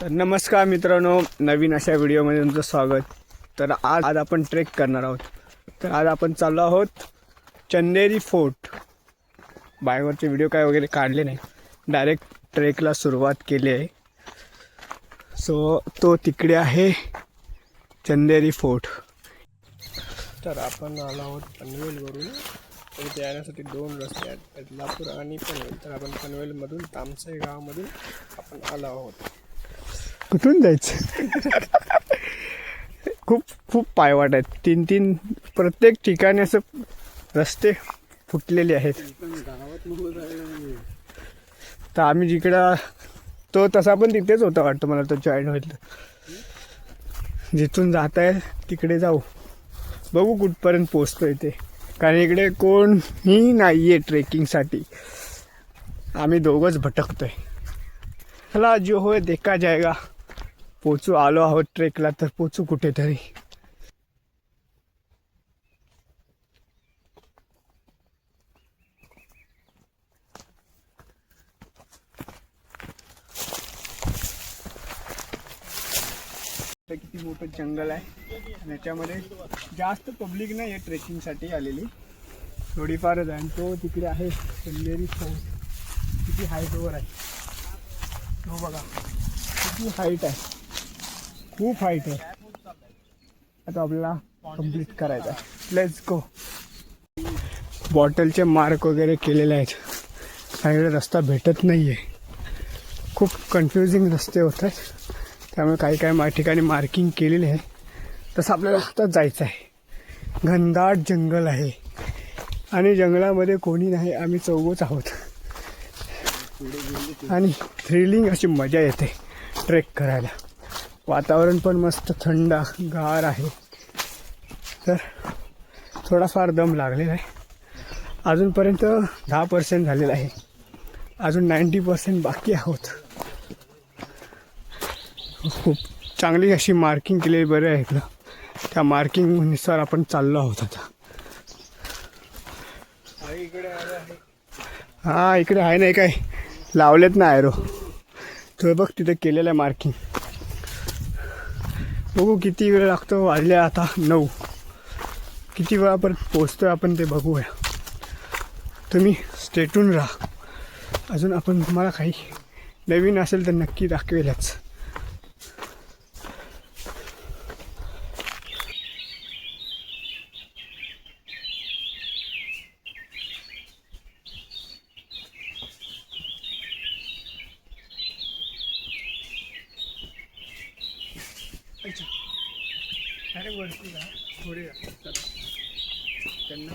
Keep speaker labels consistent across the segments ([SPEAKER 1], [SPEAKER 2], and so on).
[SPEAKER 1] तर नमस्कार मित्रांनो नवीन अशा व्हिडिओमध्ये तुमचं स्वागत. तर आज आज आपण ट्रेक करणार आहोत. तर आज आपण चाललो आहोत चंदेरी फोर्ट. बायवरचे व्हिडिओ काय वगैरे काढले नाही. डायरेक्ट ट्रेकला सुरुवात केली आहे. सो तो तिकडे आहे चंदेरी फोर्ट. तर आपण आलो आहोत पनवेलवरून. तर येण्यासाठी दोन रस्ते आहेत. बदलापूर आणि पनवेल. तर आपण पनवेलमधून तामसाई गावामधून आपण आलो आहोत. कुठून जायचं? खूप खूप पायवाट आहेत. तीन तीन प्रत्येक ठिकाणी असं रस्ते फुटलेले आहेत. तर आम्ही जिकडं तो तसा पण तिथेच होता वाटतं मला तो जॉईन होईल जिथून जात आहे तिकडे जाऊ. बघू कुठपर्यंत पोचतोय ते. कारण इकडे कोणही नाही आहे ट्रेकिंगसाठी. आम्ही दोघंच भटकतोय. चला जो होय देखा जायगा. पोचू आलो आहोत ट्रेकला तर पोचू कुठेतरी. किती मोठं जंगल आहे. आणि याच्यामध्ये जास्त पब्लिक नाही आहे ट्रेकिंगसाठी आलेली. थोडीफारच आहे. आणि तो तिकडे आहे चंदेरी फोर्ट किती हाईटवर आहे. तो बघा किती हाईट आहे. खूप हाईट आहे. आता आपल्याला कंप्लीट करायचं आहे लेट्स गो बॉटलचे मार्क वगैरे केलेले आहेत. काही रस्ता भेटत नाही आहे खूप कन्फ्युजिंग रस्ते होत आहेत त्यामुळे काही काही मा ठिकाणी मार्किंग केलेले आहे. तसं आपल्याला आता जायचं आहे. घनदाट जंगल आहे. आणि जंगलामध्ये कोणी नाही आम्ही चौघच आहोत. आणि थ्रिलिंग अशी मजा येते ट्रेक करायला. वातावरण पण मस्त थंड गार आहे. तर थोडाफार दम लागलेला आहे. अजूनपर्यंत दहा पर्सेंट झालेला आहे. अजून नाईंटी पर्सेंट बाकी आहोत. खूप चांगली अशी मार्किंग केलेली बरं आहे इकडं. त्या मार्किंगनुसार आपण चाललो आहोत आता. हां इकडे आहे नाही काय लावलेत ना ॲरो तो बघ तिथं केलेलं आहे मार्किंग बघू किती वेळ लागतो वाजले आता नऊ. किती वेळापर्यंत आहे आपण ते बघूया. तुम्ही स्टेटून राहा. अजून आपण तुम्हाला काही नवीन असेल तर नक्की दाखवेलच. वरती थोडी त्यांना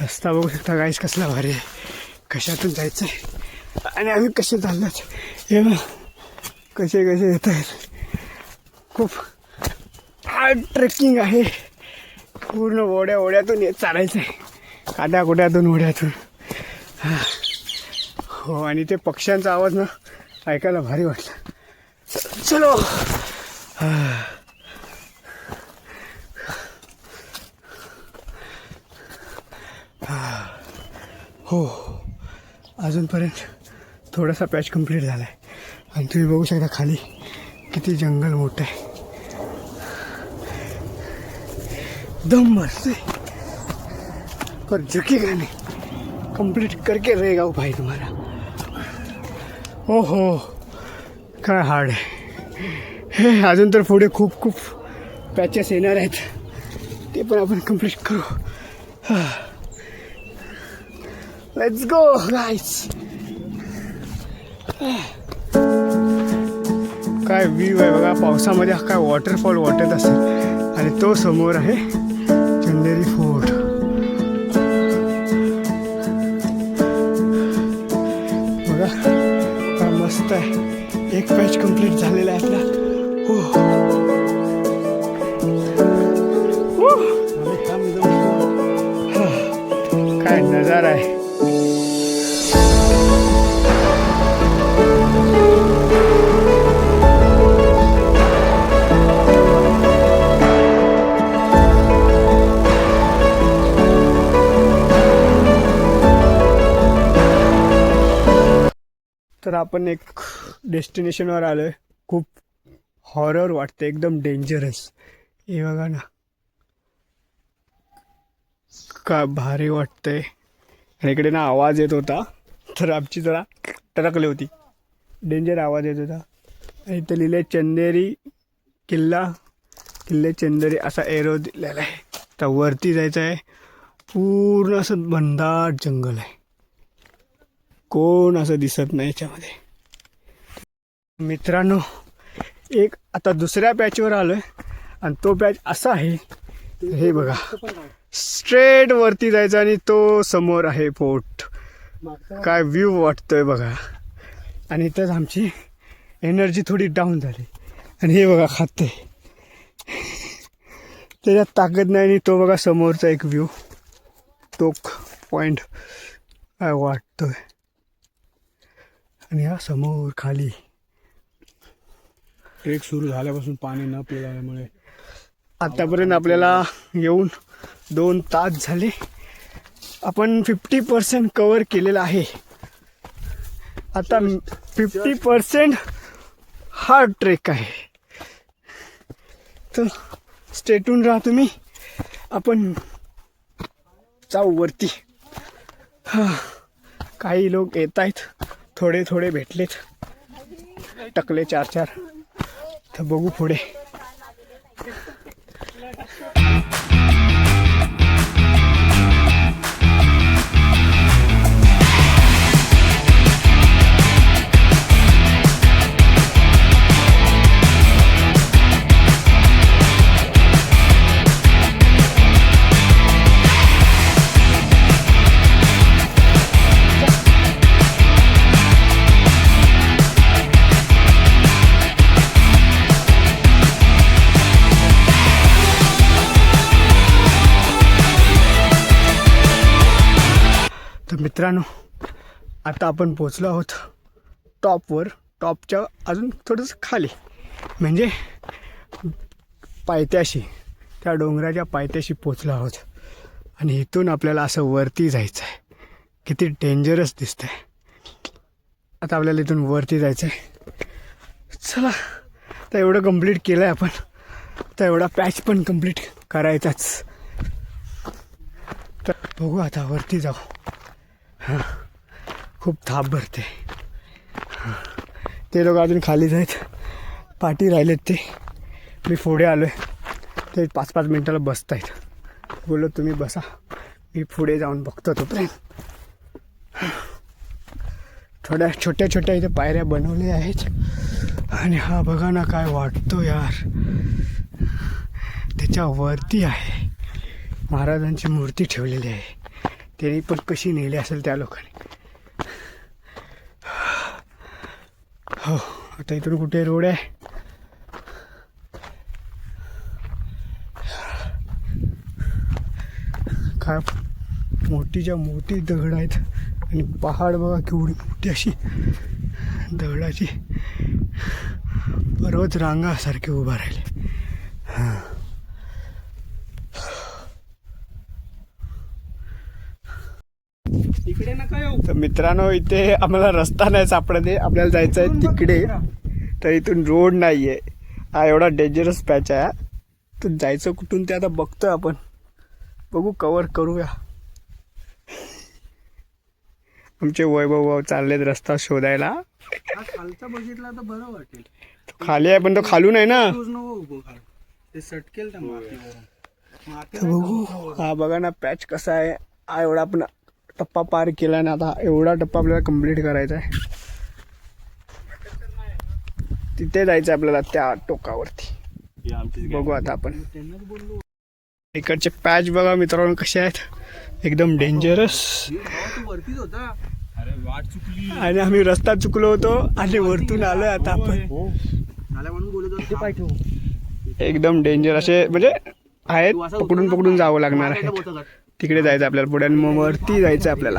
[SPEAKER 1] रस्ता बघू शकता गाईस कसला भारी आहे. कशातून जायचं आहे आणि आम्ही कसे चाललोच हे बघ, कसे कसे येत आहेत. खूप हार्ड ट्रेकिंग आहे. पूर्ण ओढ्या ओढ्यातून येत चालायचं आहे काट्या कुट्यातून ओढ्यातून हो आणि ते पक्ष्यांचा आवाज ना ऐकायला भारी वाटला. चलो. हो अजूनपर्यंत थोडासा पॅच कंप्लीट झाला आहे आणि तुम्ही बघू शकता खाली किती जंगल मोठं आहे. दम मरते पर झुकेगा नहीं कंप्लीट करके रहेगा वो भाई तुम्हारा। ओहो हो काय हार्ड आहे हे अजून तर पुढे खूप खूप पॅचेस येणार आहेत ते पण आपण कंप्लीट करू। लेट्स गो गाईस काय व्ह्यू आहे बघा पावसामध्ये काय वॉटरफॉल वाटत असेल. आणि तो समोर आहे एक पॅच कंप्लीट झालेला आहे आपला. हो. काय नजारा आहे. तर आपण एक डेस्टिनेशनवर आलो आहे खूप हॉरर वाटते एकदम डेंजरस हे बघा ना. का भारी वाटतंय आणि इकडे ना आवाज येत होता. तर आमची जरा टरकली होती. डेंजर आवाज येत होता. आणि इथे लिहिले चंदेरी किल्ला. किल्ले चंदेरी असा एरो दिलेला आहे. तर वरती जायचं आहे. पूर्ण असं बंदाट जंगल आहे. कोण असं दिसत नाही याच्यामध्ये? मित्रांनो एक आता दुसऱ्या पॅचवर आलोय आणि तो बॅच असा आहे हे बघा. स्ट्रेट वरती जायचा आणि तो समोर आहे पोट काय व्ह्यू वाटतोय बघा. आणि इथंच आमची एनर्जी थोडी डाऊन झाली. आणि हे बघा खाते. त्याच्यात ताकद नाही आणि तो बघा समोरचा एक व्ह्यू तो पॉइंट काय वाटतोय. आणि हा समोर खाली.
[SPEAKER 2] ट्रेक सुरू झाल्यापासून पाणी न पिल्यामुळे
[SPEAKER 1] आतापर्यंत आपल्याला येऊन दोन तास झाले. आपण फिफ्टी पर्सेंट कवर केलेलं आहे. आता फिफ्टी पर्सेंट हार्ड ट्रेक आहे. तर स्टेटून राहा तुम्ही. आपण जाऊ वरती. हा काही लोक येत आहेत थोडे थोडे भेटलेत. टकले चार चार. तर बघू पुढे. मित्रांनो आता आपण पोचलो आहोत टॉपवर. टॉपच्या अजून थोडंसं खाली. म्हणजे पायथ्याशी त्या डोंगराच्या पायथ्याशी पोचलो आहोत. आणि इथून आपल्याला असं वरती जायचं आहे किती डेंजरस आहे आता आपल्याला इथून वरती जायचं आहे चला तर एवढं कंप्लीट केलं आहे आपण. तर एवढा पॅच पण कंप्लीट करायचाच. तर बघू आता वरती जाऊ. हां खूप थाप भरते. हां ते लोक अजून खालीच आहेत पाठी राहिलेत ते. मी पुढे आलो आहे ते पाच पाच मिनटाला बसत आहेत बोललो तुम्ही बसा. मी पुढे जाऊन बघतो तोपर्यंत. थोड्या छोट्या छोट्या इथे पायऱ्या बनवल्या आहेत. आणि हा बघा ना काय वाटतो यार. त्याच्यावरती आहे. महाराजांची मूर्ती ठेवलेली आहे. त्यांनी पण कशी नेली असेल त्या लोकांनी. हो आता इथून कुठे रोड आहे? काय मोठीच्या मोठी दगड आहेत आणि पहाड बघा केवढी मोठी अशी. दगडाची पर्वत रांगासारखे उभा राहिले.
[SPEAKER 2] इकडे नका येऊ.
[SPEAKER 1] तर मित्रांनो इथे आम्हाला रस्ता नाही सापडत आहे. आपल्याला जायचं आहे तिकडे. तर इथून रोड नाही आहे हा एवढा डेंजरस पॅच आहे. तर जायचं कुठून ते आता बघतोय आपण. बघू कवर करूया. आमचे वैभव भाऊ चाललेत रस्ता शोधायला.
[SPEAKER 2] हा खालचा बघितला तर बरं वाटेल.
[SPEAKER 1] खाली आहे पण तो खालून आहे ना.
[SPEAKER 2] ते सटकेल
[SPEAKER 1] तर बघू. हा बघा ना पॅच कसा आहे. हा एवढा आपण टप्पा पार केला आणि आता एवढा टप्पा आपल्याला कंप्लीट करायचा आहे. तिथे जायचं आहे आपल्याला त्या टोकावरती. बघू आता आपण. इकडचे पॅच बघा मित्रांनो कसे आहेत. एकदम डेंजरस आणि आम्ही रस्ता चुकलो होतो आणि वरतून आलोय आता आपण. एकदम डेंजर असे म्हणजे आहेत पकडून पकडून जावं लागणार आहे. तिकडे जायचं आपल्याला पुढे आणि मग वरती जायचं आपल्याला.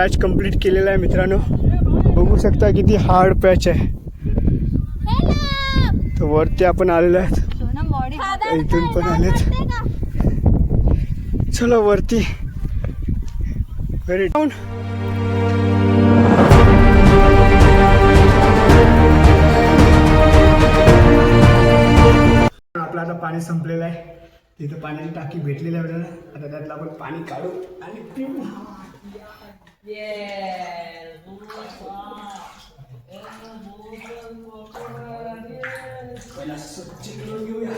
[SPEAKER 1] पॅच कंप्लीट केलेला आहे मित्रांनो. बघू शकता किती हार्ड पॅच आहे. तर वरती आपण आलेलो आहेत. इथून पण आलेत. चला वरती. व्हेरी डाऊन आपलं आता पाणी संपलेलं आहे. तिथं पाण्याची टाकी भेटलेली आहे आपल्याला. आता त्यातलं आपण पाणी काढू आणि पिऊ. पहिला स्वच्छ करून घेऊया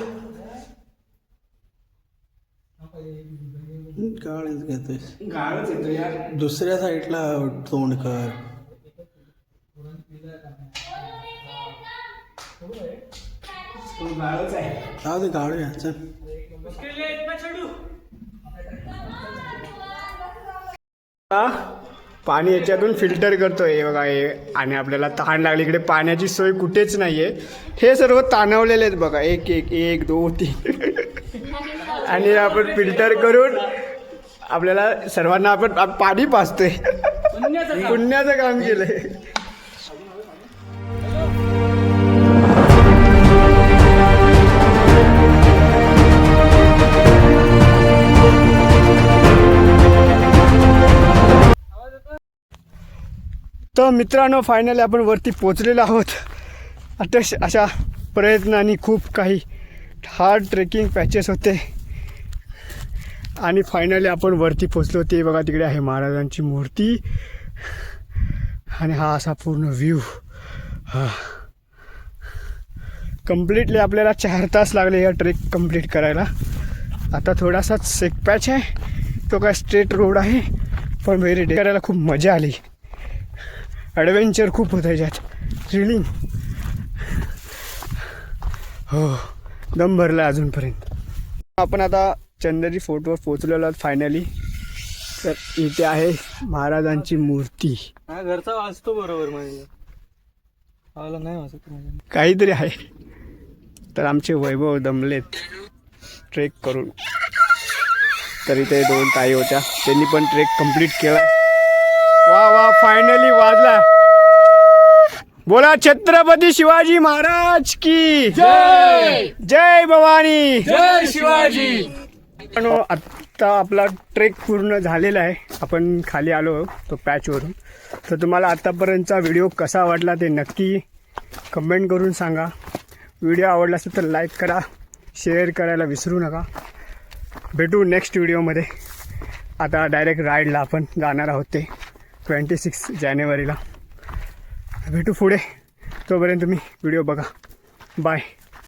[SPEAKER 2] गाळीच घेतोय
[SPEAKER 1] गाळच येतो यार
[SPEAKER 2] दुसऱ्या साईडला तोंड कर
[SPEAKER 1] तो गाळच आहे
[SPEAKER 2] जाऊ दे गाळूया चल
[SPEAKER 1] हा, पाणी याच्यातून फिल्टर करतोय. हे बघा हे आणि आपल्याला तहान लागली. इकडे पाण्याची सोय कुठेच नाहीये. हे सर्व ताणवलेले आहेत बघा. एक एक एक दोन तीन. आणि आपण फिल्टर करून आपल्याला सर्वांना आपण आप- पाणी पाजतोय. पुण्याचं काम केलंय. तर मित्रांनो फायनली आपण वरती पोचलेलो आहोत. आता अशा प्रयत्नांनी खूप काही हार्ड ट्रेकिंग पॅचेस होते. आणि फायनली आपण वरती पोचलो ते बघा तिकडे आहे महाराजांची मूर्ती. आणि हा असा पूर्ण व्ह्यू हा. कम्प्लिटली आपल्याला चार तास लागले या ट्रेक कंप्लीट करायला. आता थोडासा सेक पॅच आहे. तो काय स्ट्रेट रोड आहे. पण व्हेरी डे करायला खूप मजा आली. ॲडव्हेंचर खूप होतं याच्यात. थ्रिलिंग हो दम भरला अजूनपर्यंत. आपण आता चंदेरी फोर्टवर पोचलेलो आहोत फायनली तर इथे आहे महाराजांची मूर्ती.
[SPEAKER 2] घरचा वाचतो बरोबर म्हणजे. आला नाही वाचत
[SPEAKER 1] काहीतरी आहे. तर आमचे वैभव दमलेत. ट्रेक करून. तर इथे दोन ताई होत्या. त्यांनी पण ट्रेक कंप्लीट केला वा वा फायनली वाजला. बोला छत्रपती शिवाजी महाराज की. जय जय भवानी.
[SPEAKER 2] जय शिवाजी.
[SPEAKER 1] आत्ता आपला ट्रेक पूर्ण झालेला आहे. आपण खाली आलो तो पॅचवरून तर तुम्हाला आत्तापर्यंतचा व्हिडिओ कसा वाटला ते नक्की कमेंट करून सांगा. व्हिडिओ आवडला असेल तर लाईक करा शेअर करायला विसरू नका. भेटू नेक्स्ट व्हिडिओमध्ये आता डायरेक्ट राईडला आपण जाणार आहोत ते. ट्वेंटी सिक्स जानेवारीला. भेटू पुढे. तोपर्यंत तुम्ही व्हिडिओ बघा. बाय.